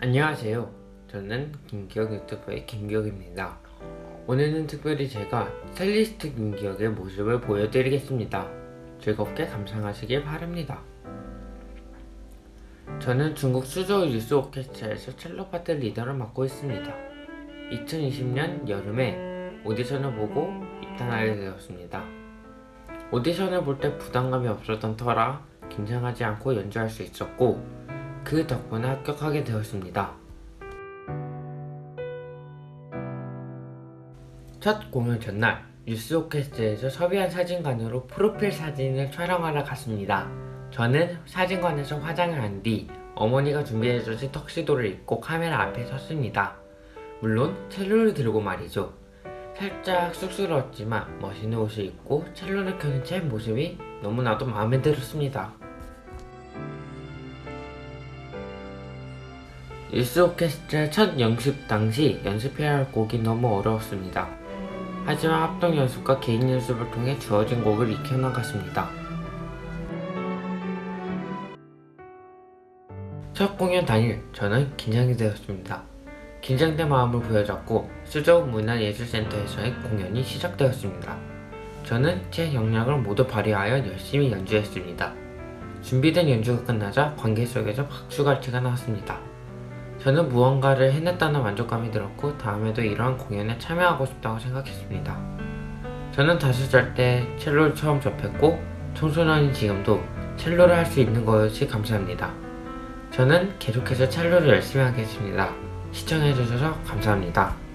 안녕하세요. 저는 김기혁 유튜버의 김기혁입니다. 오늘은 특별히 제가 셀리스트 김기혁의 모습을 보여드리겠습니다. 즐겁게 감상하시길 바랍니다. 저는 중국 수저 유스 오케스트라에서 첼로 파트 리더를 맡고 있습니다. 2020년 여름에 오디션을 보고 입단하게 되었습니다. 오디션을 볼 때 부담감이 없었던 터라 긴장하지 않고 연주할 수 있었고 그 덕분에 합격하게 되었습니다. 첫 공연 전날 뉴스 오케스트라에서 섭외한 사진관으로 프로필 사진을 촬영하러 갔습니다. 저는 사진관에서 화장을 한 뒤 어머니가 준비해주신 턱시도를 입고 카메라 앞에 섰습니다. 물론 첼로를 들고 말이죠. 살짝 쑥스러웠지만 멋있는 옷을 입고 첼로를 켜는 제 모습이 너무나도 마음에 들었습니다. 뉴스 오케스트라 첫 연습 당시 연습해야 할 곡이 너무 어려웠습니다. 하지만 합동 연습과 개인 연습을 통해 주어진 곡을 익혀나갔습니다. 첫 공연 당일 저는 긴장이 되었습니다. 긴장된 마음을 부여잡고 수저욱 문화예술센터에서의 공연이 시작되었습니다. 저는 제 역량을 모두 발휘하여 열심히 연주했습니다. 준비된 연주가 끝나자 관객 속에서 박수갈채가 나왔습니다. 저는 무언가를 해냈다는 만족감이 들었고 다음에도 이러한 공연에 참여하고 싶다고 생각했습니다. 저는 다섯 살 때 첼로를 처음 접했고 청소년인 지금도 첼로를 할 수 있는 것이 감사합니다. 저는 계속해서 첼로를 열심히 하겠습니다. 시청해주셔서 감사합니다.